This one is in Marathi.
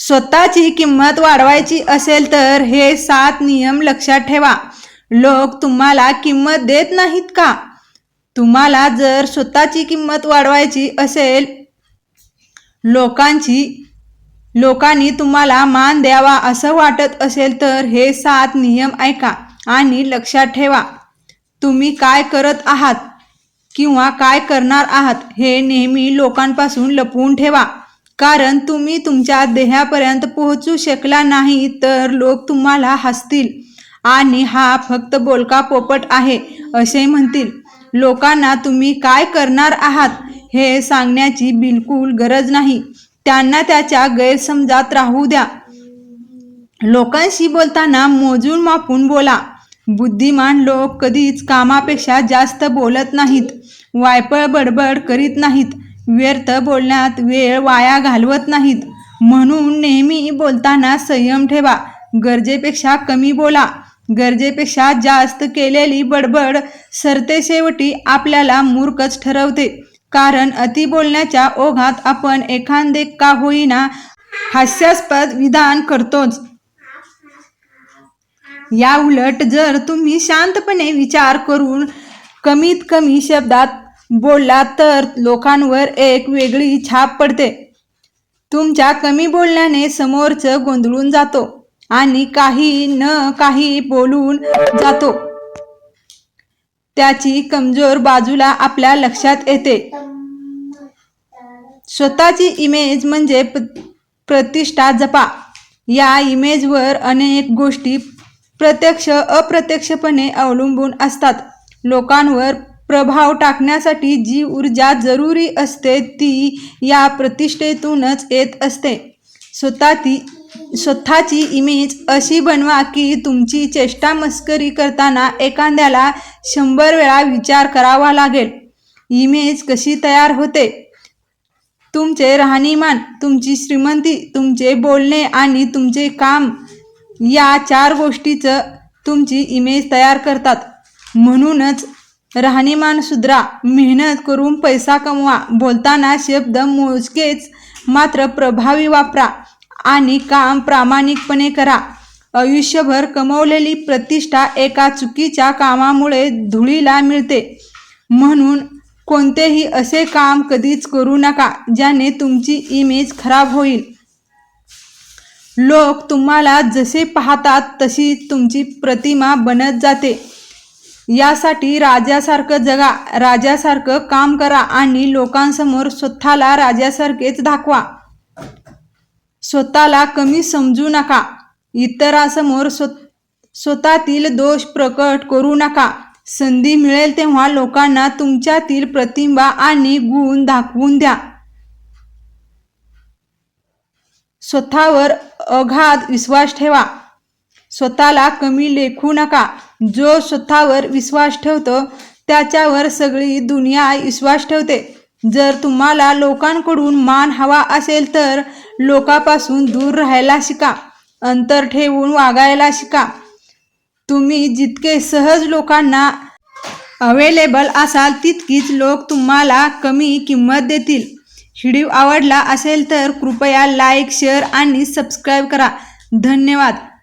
स्वतःची किंमत वाढवायची असेल तर हे सात नियम लक्षात ठेवा. लोक तुम्हाला किंमत देत नाहीत का? तुम्हाला जर स्वतःची किंमत वाढवायची असेल लोकांची लोकांनी तुम्हाला मान द्यावा असं वाटत असेल तर हे सात नियम ऐका आणि लक्षात ठेवा. तुम्ही काय करत आहात किंवा काय करणार आहात हे नेहमी लोकांपासून लपवून ठेवा. कारण तुम्ही तुमच्या देहापर्यंत पोहोचू शकला नाही तर लोक तुम्हाला हसतील. आणि हा फक्त बोलका पोपट आहे असे म्हणतील. लोकांना तुम्ही काय करणार आहात हे सांगण्याची बिलकुल गरज नाही. त्यांना त्याच्या गैरसमजात राहू द्या. लोकांशी बोलताना मोजून मापून बोला. बुद्धिमान लोक कधीच कामापेक्षा जास्त बोलत नाहीत. वायपळ बडबड करीत नाहीत. व्यर्थ बोलण्यात वेळ वाया घालवत नाहीत. म्हणून नेहमी बोलताना संयम ठेवा. गरजेपेक्षा कमी बोला. गरजेपेक्षा जास्त केलेली बडबड सरते शेवटी आपल्याला मूर्खच ठरवते. कारण अति बोलण्याच्या ओघात आपण एखादे का होईना हास्यास्पद विधान करतोच. या उलट जर तुम्ही शांतपणे विचार करून कमीत कमी शब्दात बोलला तर लोकांवर एक वेगळी छाप पडते. तुमच्या कमी बोलण्याने समोरचं गोंधळून जातो आणि काही न काही बोलून जातो. त्याची कमजोर बाजूला आपल्या लक्षात येते. स्वतःची इमेज म्हणजे प्रतिष्ठा जपा. या इमेजवर अनेक गोष्टी प्रत्यक्ष अप्रत्यक्षपणे अवलंबून असतात. लोकांवर प्रभाव टाकण्यासाठी जी ऊर्जा जरुरी असते ती या प्रतिष्ठेतूनच येत असते. स्वतः ती स्वतःची इमेज अशी बनवा की तुमची चेष्टा मस्करी करताना एखाद्याला शंभर वेळा विचार करावा लागेल. इमेज कशी तयार होते? तुमचे राहणीमान तुमची श्रीमंती तुमचे बोलणे आणि तुमचे काम या चार गोष्टीचं तुमची इमेज तयार करतात. म्हणूनच राहणीमान सुधरा मेहनत करून पैसा कमवा बोलताना शब्द मोजकेच मात्र प्रभावी वापरा आणि काम प्रामाणिकपणे करा. आयुष्यभर कमवलेली प्रतिष्ठा एका चुकीच्या कामामुळे धुळीला मिळते. म्हणून कोणतेही असे काम कधीच करू नका ज्याने तुमची इमेज खराब होईल. लोक तुम्हाला जसे पाहतात तशी तुमची प्रतिमा बनत जाते. यासाठी राजासारखं जगा राजासारखं काम करा आणि लोकांसमोर स्वतःला राजासारखेच दाखवा. स्वतःला कमी समजू नका. इतरांसमोर स्व स्वतःतील दोष प्रकट करू नका. संधी मिळेल तेव्हा लोकांना तुमच्यातील प्रतिंबा आणि गुण दाखवून द्या. स्वतःवर अगाध विश्वास ठेवा. स्वतःला कमी लेखू नका. जो स्वतःवर विश्वास ठेवतो त्याच्यावर सगळी दुनिया विश्वास ठेवते. जर तुम्हाला लोकांकडून मान हवा असेल तर लोकापासून दूर राहायला शिका अंतर ठेवून वागायला शिका. तुम्ही जितके सहज लोकांना अवेलेबल असाल तितकीच लोक तुम्हाला कमी किंमत देतील. व्हिडिओ आवडला असेल तर कृपया लाईक शेअर आणि सबस्क्राईब करा. धन्यवाद.